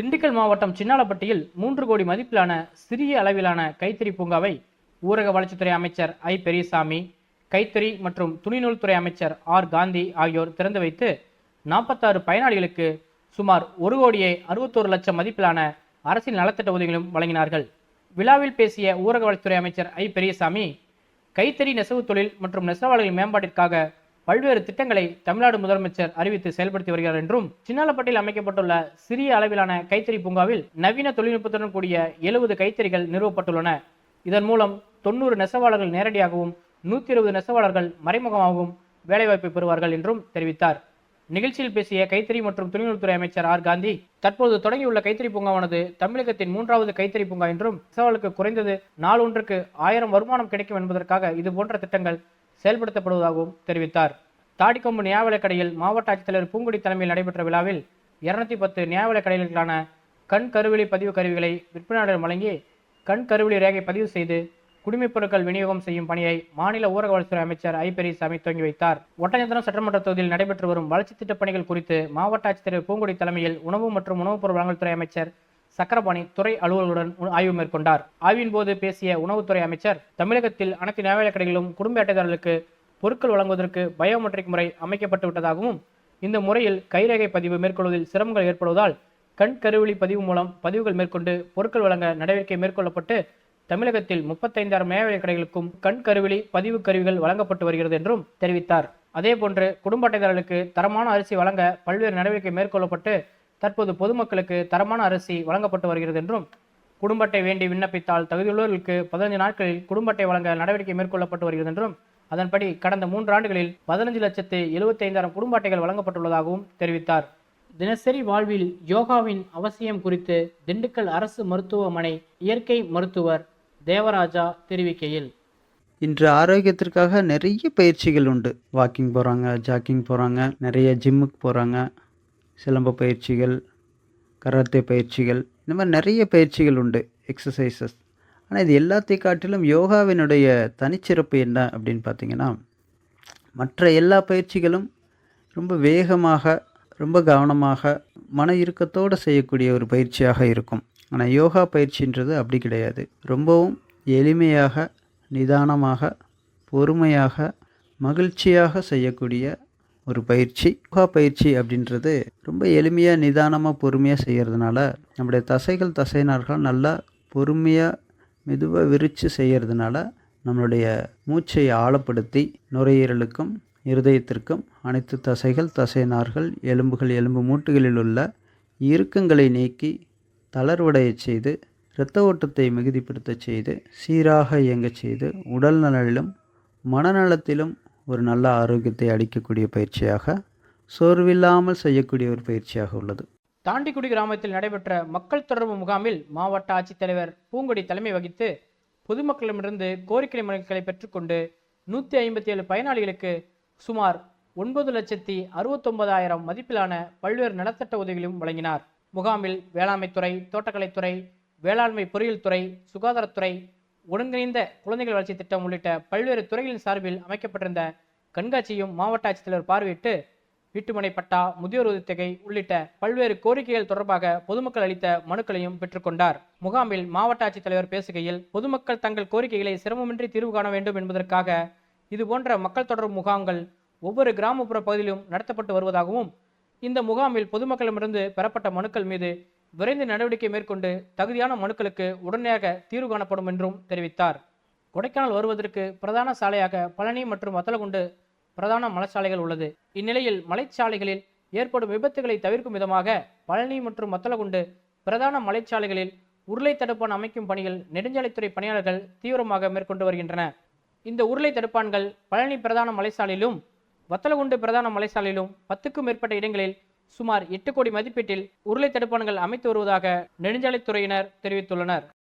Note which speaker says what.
Speaker 1: திண்டுக்கல் மாவட்டம் சின்னாலப்பட்டியில் மூன்று கோடி மதிப்பிலான சிறிய அளவிலான கைத்தறி பூங்காவை ஊரக வளர்ச்சித்துறை அமைச்சர் ஐ. பெரியசாமி கைத்தறி மற்றும் துணிநூல்துறை அமைச்சர் ஆர். காந்தி ஆகியோர் திறந்து வைத்து நாற்பத்தாறு பயனாளிகளுக்கு சுமார் ஒரு கோடியே அறுபத்தோரு லட்சம் மதிப்பிலான அரசின் நலத்திட்ட உதவிகளும் வழங்கினார்கள். விழாவில் பேசிய ஊரக வளர்ச்சித்துறை அமைச்சர் ஐ. பெரியசாமி கைத்தறி நெசவு தொழில் மற்றும் நெசவாளர்கள் மேம்பாட்டிற்காக பல்வேறு திட்டங்களை தமிழ்நாடு முதலமைச்சர் அறிவித்து செயல்படுத்தி வருகிறார் என்றும் சின்னாலப்பட்டியில் அமைக்கப்பட்டுள்ள சிறிய அளவிலான கைத்தறி பூங்காவில் நவீன தொழில்நுட்பத்துடன் கூடிய எழுபது கைத்தறிகள் நிறுவப்பட்டுள்ளன. இதன் மூலம் தொண்ணூறு நெசவாளர்கள் நேரடியாகவும் நூற்றி இருபது நெசவாளர்கள் மறைமுகமாகவும் வேலைவாய்ப்பை பெறுவார்கள் என்றும் தெரிவித்தார். நிகழ்ச்சியில் பேசிய கைத்தறி மற்றும் துணிநூல்துறை அமைச்சர் ஆர். காந்தி தற்போது தொடங்கியுள்ள கைத்தறி பூங்காவானது தமிழகத்தின் மூன்றாவது கைத்தறி பூங்கா என்றும் நெசவாளர்களுக்கு குறைந்தது நாள் ஒன்றுக்கு ஆயிரம் வருமானம் கிடைக்கும் என்பதற்காக இது போன்ற திட்டங்கள் செயல்படுத்தப்படுவதாகவும் தெரிவித்தார். தாடிக்கொம்பு நியாயவிலைக் கடையில் மாவட்ட ஆட்சித்தலைவர் பூங்குடி தலைமையில் நடைபெற்ற விழாவில் இருநூத்தி பத்து நியாயவிலைக் கடைகளுக்கான கண் கருவிழி பதிவு கருவிகளை விற்பனையாளர் வழங்கி கண் கருவிழி ரேகை பதிவு செய்து குடிமைப் பொருட்கள் விநியோகம் செய்யும் பணியை மாநில ஊரக வளர்ச்சித்துறை அமைச்சர் ஐ பெரியசாமி துவங்கி வைத்தார். ஒட்டஞ்சத்திரம் சட்டமன்ற தொகுதியில் நடைபெற்று வரும் வளர்ச்சி திட்டப் பணிகள் குறித்து மாவட்ட ஆட்சித்தலைவர் பூங்குடி தலைமையில் உணவு மற்றும் உணவுப் பொருள் வழங்கல்துறை அமைச்சர் சக்கரபாணி துறை அலுவலருடன் ஆய்வு மேற்கொண்டார். ஆய்வின் போது பேசிய உணவுத்துறை அமைச்சர் தமிழகத்தில் அனைத்து நியாயவிலைக் கடைகளிலும் குடும்ப அட்டைதாரர்களுக்கு பொருட்கள் வழங்குவதற்கு பயோமெட்ரிக் முறை அமைக்கப்பட்டு விட்டதாகவும் இந்த முறையில் கைரேகை பதிவு மேற்கொள்வதில் சிரமங்கள் ஏற்படுவதால் கண் கருவிழி பதிவு மூலம் பதிவுகள் மேற்கொண்டு பொருட்கள் வழங்க நடவடிக்கை மேற்கொள்ளப்பட்டு தமிழகத்தில் முப்பத்தைந்தாயிரம் நியாயவிலைக் கடைகளுக்கும் கண் கருவிழி பதிவு கருவிகள் வழங்கப்பட்டு வருகிறது என்றும் தெரிவித்தார். அதேபோன்று குடும்ப அட்டைதாரர்களுக்கு தரமான அரிசி வழங்க பல்வேறு நடவடிக்கை மேற்கொள்ளப்பட்டு தற்போது பொதுமக்களுக்கு தரமான அரிசி வழங்கப்பட்டு வருகிறது என்றும் குடும்ப அட்டை வேண்டி விண்ணப்பித்தால் தகுதியுள்ளவர்களுக்கு பதினைந்து நாட்களில் குடும்ப அட்டை வழங்க நடவடிக்கை மேற்கொள்ளப்பட்டு வருகிறது என்றும் அதன்படி கடந்த மூன்று ஆண்டுகளில் பதினஞ்சு லட்சத்து எழுபத்தி ஐந்தாயிரம் குடும்ப அட்டைகள் வழங்கப்பட்டுள்ளதாகவும் தெரிவித்தார். தினசரி வாழ்வில் யோகாவின் அவசியம் குறித்து திண்டுக்கல் அரசு மருத்துவமனை இயற்கை மருத்துவர் தேவராஜா தெரிவிக்கையில்.
Speaker 2: இன்று ஆரோக்கியத்திற்காக நிறைய பயிற்சிகள் உண்டு. வாக்கிங் போகிறாங்க ஜாக்கிங் போகிறாங்க நிறைய ஜிம்முக்கு போகிறாங்க சிலம்ப பயிற்சிகள் கராத்தே பயிற்சிகள் இந்த மாதிரி நிறைய பயிற்சிகள் உண்டு எக்ஸசைசஸ் ஆனால் இது எல்லாத்தையும் காட்டிலும் யோகாவினுடைய தனிச்சிறப்பு என்ன அப்படின்னு பார்த்தீங்கன்னா மற்ற எல்லா பயிற்சிகளும் ரொம்ப வேகமாக ரொம்ப கவனமாக மன இறுக்கத்தோடு செய்யக்கூடிய ஒரு பயிற்சியாக இருக்கும். ஆனால் யோகா பயிற்சின்றது அப்படி கிடையாது. ரொம்பவும் எளிமையாக நிதானமாக பொறுமையாக மகிழ்ச்சியாக செய்யக்கூடிய ஒரு பயிற்சி யோகா பயிற்சி அப்படின்றது ரொம்ப எளிமையாக நிதானமாக பொறுமையாக செய்கிறதுனால நம்முடைய தசைகள் தசைனார்கள் நல்லா பொறுமையாக மெதுவாக விரித்து செய்கிறதுனால நம்மளுடைய மூச்சை ஆழப்படுத்தி நுரையீரலுக்கும் இருதயத்திற்கும் அனைத்து தசைகள் தசைநார்கள் எலும்புகள் எலும்பு மூட்டுகளில் உள்ள இறுக்கங்களை நீக்கி தளர்வடையச் செய்து இரத்த ஓட்டத்தை மிகுதிப்படுத்தச் செய்து சீராக இயங்கச் செய்து உடல் நலனிலும் மனநலத்திலும் ஒரு நல்ல ஆரோக்கியத்தை அளிக்கக்கூடிய பயிற்சியாக சோர்வில்லாமல் செய்யக்கூடிய ஒரு பயிற்சியாக உள்ளது.
Speaker 1: தாண்டிக்குடி கிராமத்தில் நடைபெற்ற மக்கள் தொடர்பு முகாமில் மாவட்ட ஆட்சித்தலைவர் பூங்கொடி தலைமை வகித்து பொதுமக்களிடமிருந்து கோரிக்கை மனுக்களை பெற்றுக்கொண்டு நூற்றி ஐம்பத்தி ஏழு பயனாளிகளுக்கு சுமார் ஒன்பது லட்சத்தி அறுபத்தொன்பதாயிரம் மதிப்பிலான பல்வேறு நலத்திட்ட உதவிகளையும் வழங்கினார். முகாமில் வேளாண்மைத்துறை தோட்டக்கலைத்துறை வேளாண்மை பொறியியல் துறை சுகாதாரத்துறை ஒருங்கிணைந்த குழந்தைகள் வளர்ச்சி திட்டம் உள்ளிட்ட பல்வேறு துறைகளின் சார்பில் அமைக்கப்பட்டிருந்த கண்காட்சியும் மாவட்ட ஆட்சித்தலைவர் பார்வையிட்டு வீட்டுமனை பட்டா முதியோர் உதவித்தொகை உள்ளிட்ட பல்வேறு கோரிக்கைகள் தொடர்பாக பொதுமக்கள் அளித்த மனுக்களையும் பெற்றுக்கொண்டார். முகாமில் மாவட்ட ஆட்சித்தலைவர் பேசுகையில் பொதுமக்கள் தங்கள் கோரிக்கைகளை சிரமமின்றி தீர்வு காண வேண்டும் என்பதற்காக இதுபோன்ற மக்கள் தொடர்பு முகாம்கள் ஒவ்வொரு கிராமப்புற பகுதியிலும் நடத்தப்பட்டு வருவதாகவும் இந்த முகாமில் பொதுமக்களிடமிருந்து பெறப்பட்ட மனுக்கள் மீது விரைந்து நடவடிக்கை மேற்கொண்டு தகுதியான மனுக்களுக்கு உடனடியாக தீர்வு காணப்படும் என்றும் தெரிவித்தார். கொடைக்கானல் வருவதற்கு பிரதான சாலையாக பழனி மற்றும் வத்தலகுண்டு பிரதான மலைச்சாலைகள் உள்ளது. இந்நிலையில் மலைச்சாலைகளில் ஏற்படும் விபத்துகளை தவிர்க்கும் விதமாக பழனி மற்றும் வத்தலகுண்டு பிரதான மலைச்சாலைகளில் உருளை தடுப்பான் அமைக்கும் பணிகள் நெடுஞ்சாலைத்துறை பணியாளர்கள் தீவிரமாக மேற்கொண்டு வருகின்றன இந்த உருளை தடுப்பான்கள் பழனி பிரதான மலைச்சாலையிலும் வத்தலகுண்டு பிரதான மலைச்சாலையிலும் பத்துக்கும் மேற்பட்ட இடங்களில் சுமார் எட்டு கோடி மதிப்பீட்டில் உருளை தடுப்பான்கள் அமைத்து வருவதாக நெடுஞ்சாலைத்துறையினர் தெரிவித்துள்ளனர்.